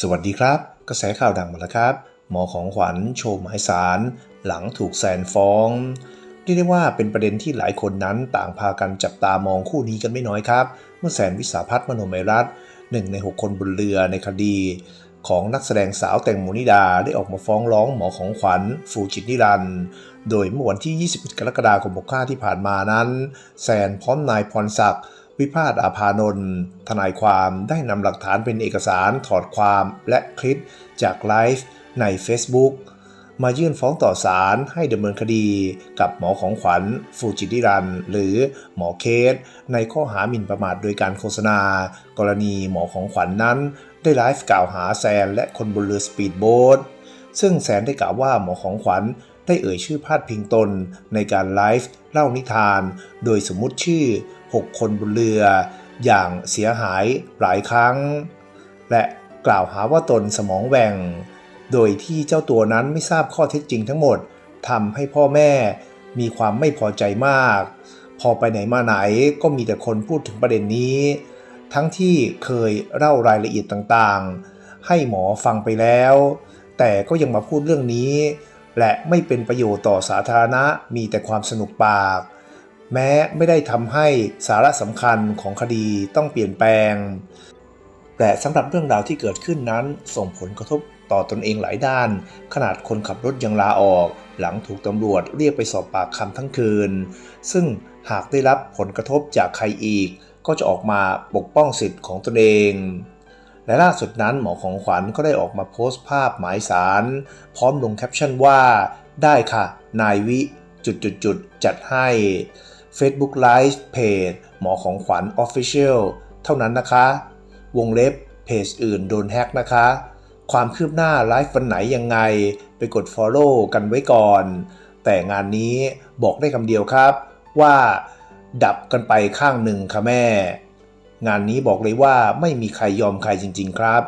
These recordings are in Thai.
สวัสดีครับ กระแสข่าวดังมาแล้วครับ หมอของขวัญโชว์หมายสารหลังถูกแซนฟ้องเรียกได้ว่าเป็นประเด็นที่หลายคนนั้นต่างพากันจับตามองคู่นี้กันไม่น้อยครับ เมื่อแสนวิสาพัฒน์มโนมัยรัตน์หนึ่งใน 6 คนบนเรือในคดี ของนักแสดงสาวแตงโมนิดาได้ออกมาฟ้องร้องหมอของขวัญฟูจิตนิรันด์โดยเมื่อวันที่ 21 กรกฎาคม65ที่ผ่านมานั้น แซนพร้อมนายพรศักดิ์ วิพาทอาภานนท์ทนายความได้นำหลักฐานเป็นเอกสารถอดความและคลิปจากไลฟ์ใน Facebook มายื่นฟ้องต่อศาลให้ดำเนินคดีกับหมอของขวัญฟูจิติรัน หรือหมอเคส ในข้อหาหมิ่นประมาทโดยการโฆษณา กรณีหมอของขวัญนนั้น ได้ไลฟ์กล่าวหาแซนและคนบนเรือสปีดโบ๊ทซึ่งแซนได้กล่าวว่าหมอของขวัญ ได้เอ่ยชื่อพาดพิงตนในการไลฟ์เล่านิทาน โดยสมมุติชื่อ 6 คนบนเรือ อย่างเสียหายหลายครั้ง และกล่าวหาว่าตนสมองแหว่ง โดยที่เจ้าตัวนั้นไม่ทราบข้อเท็จจริงทั้งหมดทำให้พ่อแม่มีความไม่พอใจมาก พอไปไหนมาไหนก็มีแต่คนพูดถึงประเด็นนี้ ทั้งที่เคยเล่ารายละเอียดต่างๆ ให้หมอฟังไปแล้ว แต่ก็ยังมาพูดเรื่องนี้ และไม่เป็นประโยชน์ต่อสาธารณะมีแต่ความสนุกปาก แม้ไม่ได้ทำให้สาระสำคัญของคดีต้องเปลี่ยนแปลง แต่สำหรับเรื่องราวที่เกิดขึ้นนั้นส่งผลกระทบต่อตนเองหลายด้าน ขนาดคนขับรถยังลาออก หลังถูกตำรวจเรียกไปสอบปากคำทั้งคืน ซึ่งหากได้รับผลกระทบจากใครอีก ก็จะออกมาปกป้องสิทธิ์ของตนเอง และล่าสุดนั้นหมอของขวัญก็ได้ออกมาโพสต์ภาพหมายสาร พร้อมลงแคปชั่นว่า ได้ค่ะ นายวิ จุดจุดจุดจัดให้ Facebook Live เพจหมอของขวัญ Official เท่านั้นนะคะ วงเล็บเพจอื่นโดนแฮกนะคะ ความคืบหน้าไลฟ์วันไหนยังไง ไปกด Follow กันไว้ก่อน แต่งานนี้บอกได้คำเดียวครับว่า ดับกันไปข้างหนึ่งค่ะแม่ งานนี้บอกเลยว่าไม่มีใครยอมใครจริง ๆ ครับ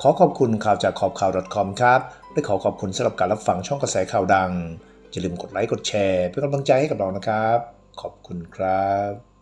ขอขอบคุณข่าวจากขอบข่าว .com ครับและขอขอบคุณสำหรับการรับฟังช่องกระแสข่าวดังอย่าลืมกดไลค์กดแชร์เพื่อกำลังใจให้กับเรานะครับ ขอบคุณครับ